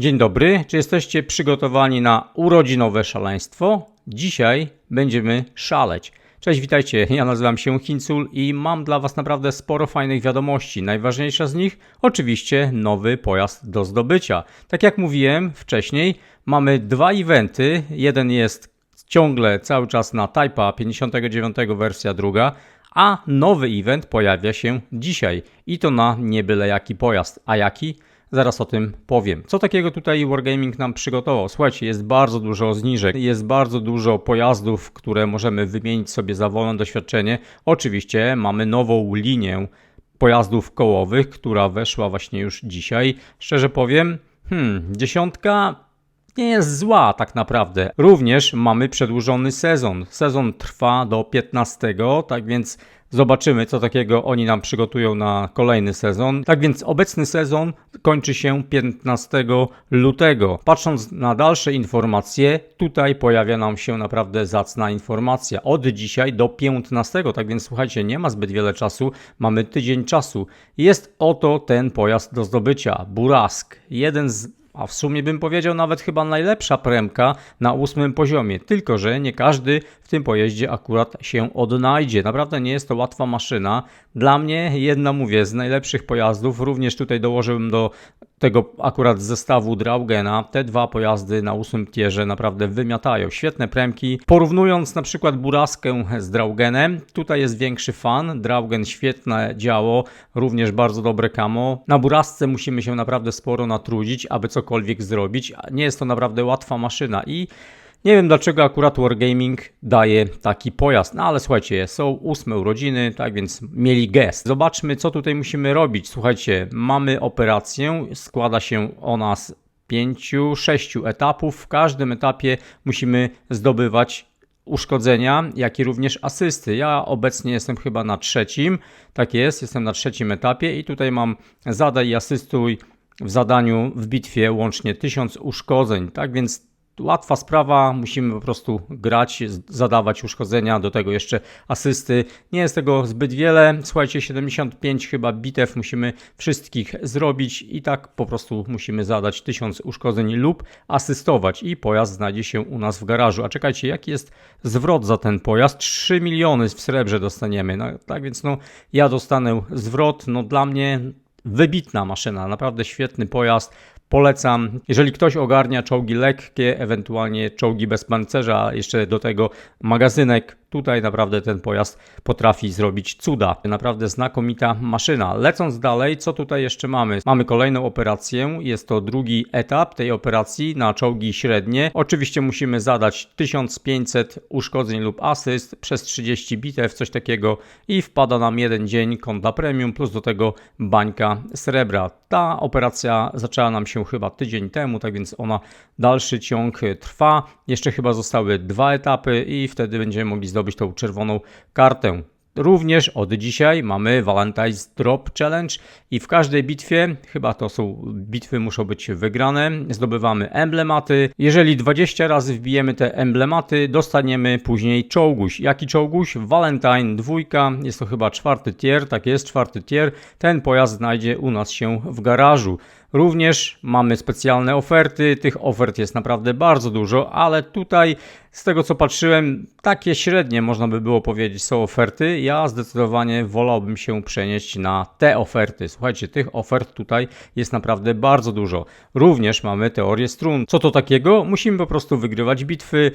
Dzień dobry, czy jesteście przygotowani na urodzinowe szaleństwo? Dzisiaj będziemy szaleć. Cześć, witajcie, ja nazywam się Hincul i mam dla Was naprawdę sporo fajnych wiadomości. Najważniejsza z nich oczywiście nowy pojazd do zdobycia. Tak jak mówiłem wcześniej, mamy dwa eventy. Jeden jest ciągle cały czas na Type'a 59 wersja druga, a nowy event pojawia się dzisiaj i to na nie byle jaki pojazd. A jaki? Zaraz o tym powiem. Co takiego tutaj Wargaming nam przygotował? Słuchajcie, jest bardzo dużo zniżek, jest bardzo dużo pojazdów, które możemy wymienić sobie za wolne doświadczenie. Oczywiście mamy nową linię pojazdów kołowych, która weszła właśnie już dzisiaj. Szczerze powiem, hmm, dziesiątka nie jest zła tak naprawdę. Również mamy przedłużony sezon. Sezon trwa do 15, tak więc zobaczymy, co takiego oni nam przygotują na kolejny sezon. Tak więc obecny sezon kończy się 15 lutego. Patrząc na dalsze informacje, tutaj pojawia nam się naprawdę zacna informacja. Od dzisiaj do 15, tak więc słuchajcie, nie ma zbyt wiele czasu, mamy tydzień czasu. Jest oto ten pojazd do zdobycia. Burask. Jeden z a w sumie bym powiedział nawet chyba najlepsza premka na ósmym poziomie. Tylko, że nie każdy w tym pojeździe akurat się odnajdzie. Naprawdę nie jest to łatwa maszyna. Dla mnie jedna, mówię, z najlepszych pojazdów. Również tutaj dołożyłem do tego akurat zestawu Draugena. Te dwa pojazdy na ósmym tierze naprawdę wymiatają. Świetne premki. Porównując na przykład Buraskę z Draugenem, tutaj jest większy fan. Draugen świetne działo, również bardzo dobre kamo. Na Burasce musimy się naprawdę sporo natrudzić, aby cokolwiek zrobić. Nie jest to naprawdę łatwa maszyna i nie wiem dlaczego akurat Wargaming daje taki pojazd, no ale słuchajcie, są ósme urodziny, tak więc mieli gest. Zobaczmy, co tutaj musimy robić. Słuchajcie, mamy operację, składa się ona z pięciu, sześciu etapów. W każdym etapie musimy zdobywać uszkodzenia, jak i również asysty. Ja obecnie jestem chyba na trzecim, tak jest, jestem na trzecim etapie i tutaj mam zadaj i asystuj w zadaniu w bitwie łącznie 1000 uszkodzeń, tak więc łatwa sprawa, musimy po prostu grać, zadawać uszkodzenia, do tego jeszcze asysty. Nie jest tego zbyt wiele. Słuchajcie, 75 chyba bitew musimy wszystkich zrobić i tak po prostu musimy zadać 1000 uszkodzeń lub asystować i pojazd znajdzie się u nas w garażu. A czekajcie, jaki jest zwrot za ten pojazd? 3 miliony w srebrze dostaniemy. No, tak więc no, ja dostanę zwrot. No dla mnie wybitna maszyna, naprawdę świetny pojazd. Polecam, jeżeli ktoś ogarnia czołgi lekkie, ewentualnie czołgi bez pancerza, jeszcze do tego magazynek, tutaj naprawdę ten pojazd potrafi zrobić cuda. Naprawdę znakomita maszyna. Lecąc dalej, co tutaj jeszcze mamy? Mamy kolejną operację, jest to drugi etap tej operacji na czołgi średnie. Oczywiście musimy zadać 1500 uszkodzeń lub asyst przez 30 bitew, coś takiego i wpada nam jeden dzień konta premium plus do tego bańka srebra. Ta operacja zaczęła nam się chyba tydzień temu, tak więc ona dalszy ciąg trwa. Jeszcze chyba zostały dwa etapy i wtedy będziemy mogli zdobyć tą czerwoną kartę. Również od dzisiaj mamy Valentine's Drop Challenge i w każdej bitwie, chyba to są bitwy muszą być wygrane, zdobywamy emblematy. Jeżeli 20 razy wbijemy te emblematy, dostaniemy później czołguś. Jaki czołguś? Valentine 2, jest to chyba czwarty tier, tak jest, czwarty tier. Ten pojazd znajdzie u nas się w garażu. Również mamy specjalne oferty, tych ofert jest naprawdę bardzo dużo, ale tutaj z tego co patrzyłem, takie średnie można by było powiedzieć są oferty. Ja zdecydowanie wolałbym się przenieść na te oferty. Słuchajcie, tych ofert tutaj jest naprawdę bardzo dużo. Również mamy teorię strun. Co to takiego? Musimy po prostu wygrywać bitwy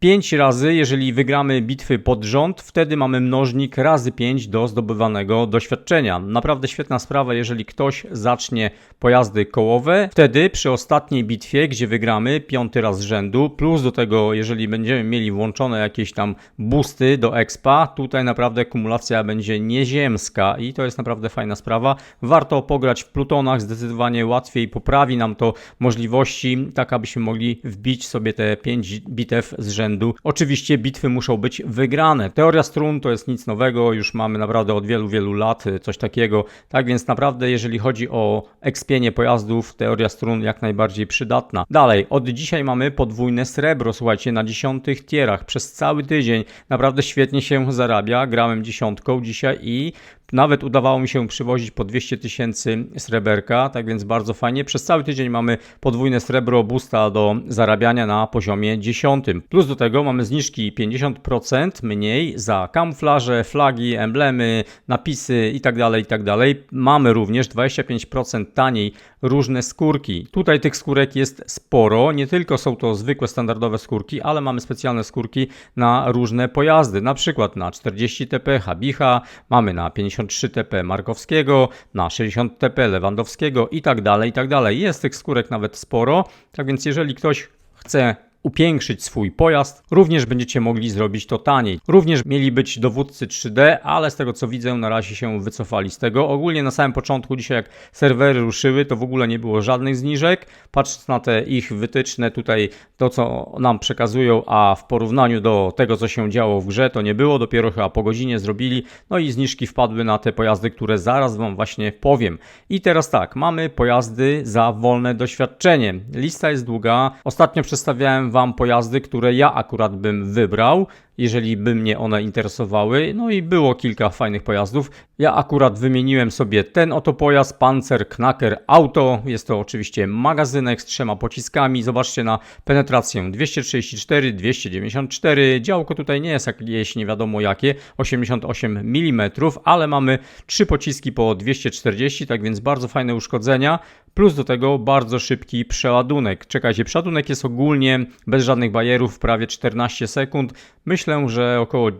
5 razy, jeżeli wygramy bitwy pod rząd, wtedy mamy mnożnik razy 5 do zdobywanego doświadczenia. Naprawdę świetna sprawa, jeżeli ktoś zacznie pojazdy kołowe, wtedy przy ostatniej bitwie, gdzie wygramy piąty raz z rzędu, plus do tego, jeżeli będziemy mieli włączone jakieś tam boosty do expa, tutaj naprawdę kumulacja będzie nieziemska i to jest naprawdę fajna sprawa. Warto pograć w plutonach, zdecydowanie łatwiej poprawi nam to możliwości, tak abyśmy mogli wbić sobie te 5 bitew z rzędu rzędu. Oczywiście bitwy muszą być wygrane. Teoria strun to jest nic nowego, już mamy naprawdę od wielu, wielu lat coś takiego. Tak więc naprawdę, jeżeli chodzi o ekspienie pojazdów, teoria strun jak najbardziej przydatna. Dalej, od dzisiaj mamy podwójne srebro, słuchajcie, na dziesiątych tierach przez cały tydzień. Naprawdę świetnie się zarabia. Grałem dziesiątką dzisiaj i Nawet udawało mi się przywozić po 200 tysięcy sreberka, tak więc bardzo fajnie. Przez cały tydzień mamy podwójne srebro busta do zarabiania na poziomie 10. Plus do tego mamy zniżki 50% mniej za kamuflaże, flagi, emblemy, napisy itd. itd. Mamy również 25% taniej różne skórki. Tutaj tych skórek jest sporo. Nie tylko są to zwykłe, standardowe skórki, ale mamy specjalne skórki na różne pojazdy. Na przykład na 40 TP Habicha, mamy na 53 TP Markowskiego, na 60 TP Lewandowskiego i tak dalej, i tak dalej. Jest tych skórek nawet sporo. Tak więc jeżeli ktoś chce upiększyć swój pojazd, również będziecie mogli zrobić to taniej. Również mieli być dowódcy 3D, ale z tego co widzę, na razie się wycofali z tego. Ogólnie na samym początku, dzisiaj jak serwery ruszyły, to w ogóle nie było żadnych zniżek. Patrząc na te ich wytyczne, tutaj to co nam przekazują, a w porównaniu do tego co się działo w grze, to nie było. Dopiero chyba po godzinie zrobili, no i zniżki wpadły na te pojazdy, które zaraz Wam właśnie powiem. I teraz tak, mamy pojazdy za wolne doświadczenie. Lista jest długa. Ostatnio przedstawiałem Wam pojazdy, które ja akurat bym wybrał jeżeli by mnie one interesowały. No i było kilka fajnych pojazdów. Ja akurat wymieniłem sobie ten oto pojazd, Panzer Knacker Auto. Jest to oczywiście magazynek z trzema pociskami. Zobaczcie na penetrację 234, 294. Działko tutaj nie jest jakieś nie wiadomo jakie, 88 mm, ale mamy trzy pociski po 240, tak więc bardzo fajne uszkodzenia. Plus do tego bardzo szybki przeładunek. Czekajcie, przeładunek jest ogólnie bez żadnych bajerów, prawie 14 sekund. Myślę, że około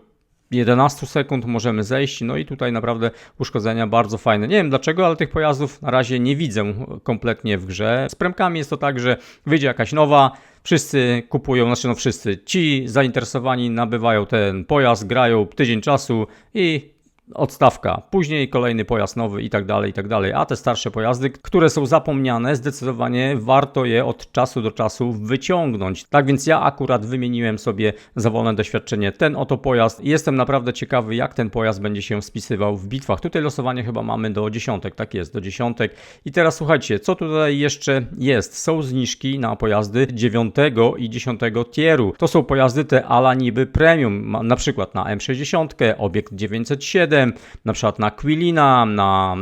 11 sekund możemy zejść, no i tutaj naprawdę uszkodzenia bardzo fajne. Nie wiem dlaczego, ale tych pojazdów na razie nie widzę kompletnie w grze. Z premkami jest to tak, że wyjdzie jakaś nowa, wszyscy kupują, znaczy no wszyscy, ci zainteresowani nabywają ten pojazd, grają tydzień czasu i odstawka, później kolejny pojazd nowy i tak dalej, i tak dalej. A te starsze pojazdy, które są zapomniane, zdecydowanie warto je od czasu do czasu wyciągnąć. Tak więc ja akurat wymieniłem sobie za wolne doświadczenie ten oto pojazd. Jestem naprawdę ciekawy, jak ten pojazd będzie się spisywał w bitwach. Tutaj losowanie chyba mamy do dziesiątek, tak jest, do dziesiątek. I teraz słuchajcie, co tutaj jeszcze jest? Są zniżki na pojazdy 9 i 10 tieru. To są pojazdy te ala niby premium, na przykład na M60, obiekt 907, na przykład na Quillina, na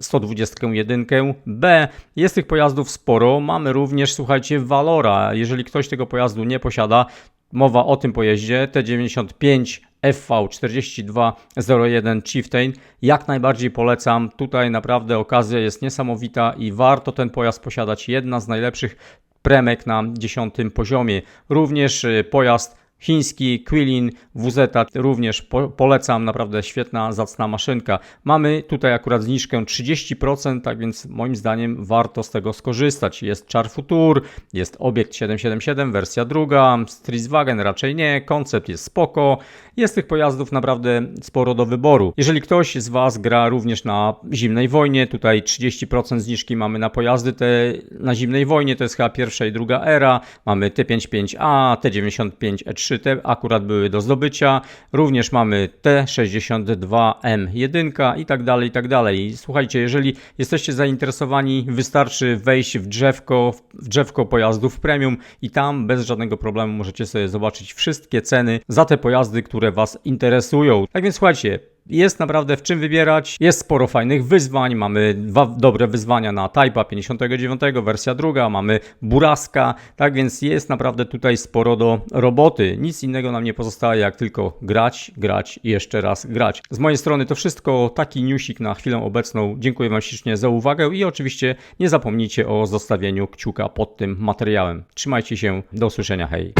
121B. Jest tych pojazdów sporo. Mamy również, słuchajcie, Valora. Jeżeli ktoś tego pojazdu nie posiada, mowa o tym pojeździe T95 FV4201 Chieftain. Jak najbardziej polecam. Tutaj naprawdę okazja jest niesamowita i warto ten pojazd posiadać. Jedna z najlepszych premek na 10 poziomie. Również y, pojazd Chiński Quilin WZ również po, polecam, naprawdę świetna, zacna maszynka. Mamy tutaj akurat zniżkę 30%, tak więc moim zdaniem warto z tego skorzystać. Jest Char Futur, jest Obiekt 777, wersja druga, Strizwagen raczej nie, koncept jest spoko, jest tych pojazdów naprawdę sporo do wyboru. Jeżeli ktoś z Was gra również na zimnej wojnie, tutaj 30% zniżki mamy na pojazdy te na zimnej wojnie, to jest chyba pierwsza i druga era, mamy T55A, T95E3, te akurat były do zdobycia. Również mamy T62M1 i tak dalej, i tak dalej. Słuchajcie, jeżeli jesteście zainteresowani, wystarczy wejść w drzewko, w drzewko pojazdów premium i tam bez żadnego problemu możecie sobie zobaczyć wszystkie ceny za te pojazdy, które Was interesują. Tak więc słuchajcie, jest naprawdę w czym wybierać. Jest sporo fajnych wyzwań. Mamy dwa dobre wyzwania na Type'a 59, wersja druga. Mamy Buraska. Tak więc jest naprawdę tutaj sporo do roboty. Nic innego nam nie pozostaje jak tylko grać, grać i jeszcze raz grać. Z mojej strony to wszystko. Taki newsik na chwilę obecną. Dziękuję Wam ślicznie za uwagę i oczywiście nie zapomnijcie o zostawieniu kciuka pod tym materiałem. Trzymajcie się. Do usłyszenia. Hej.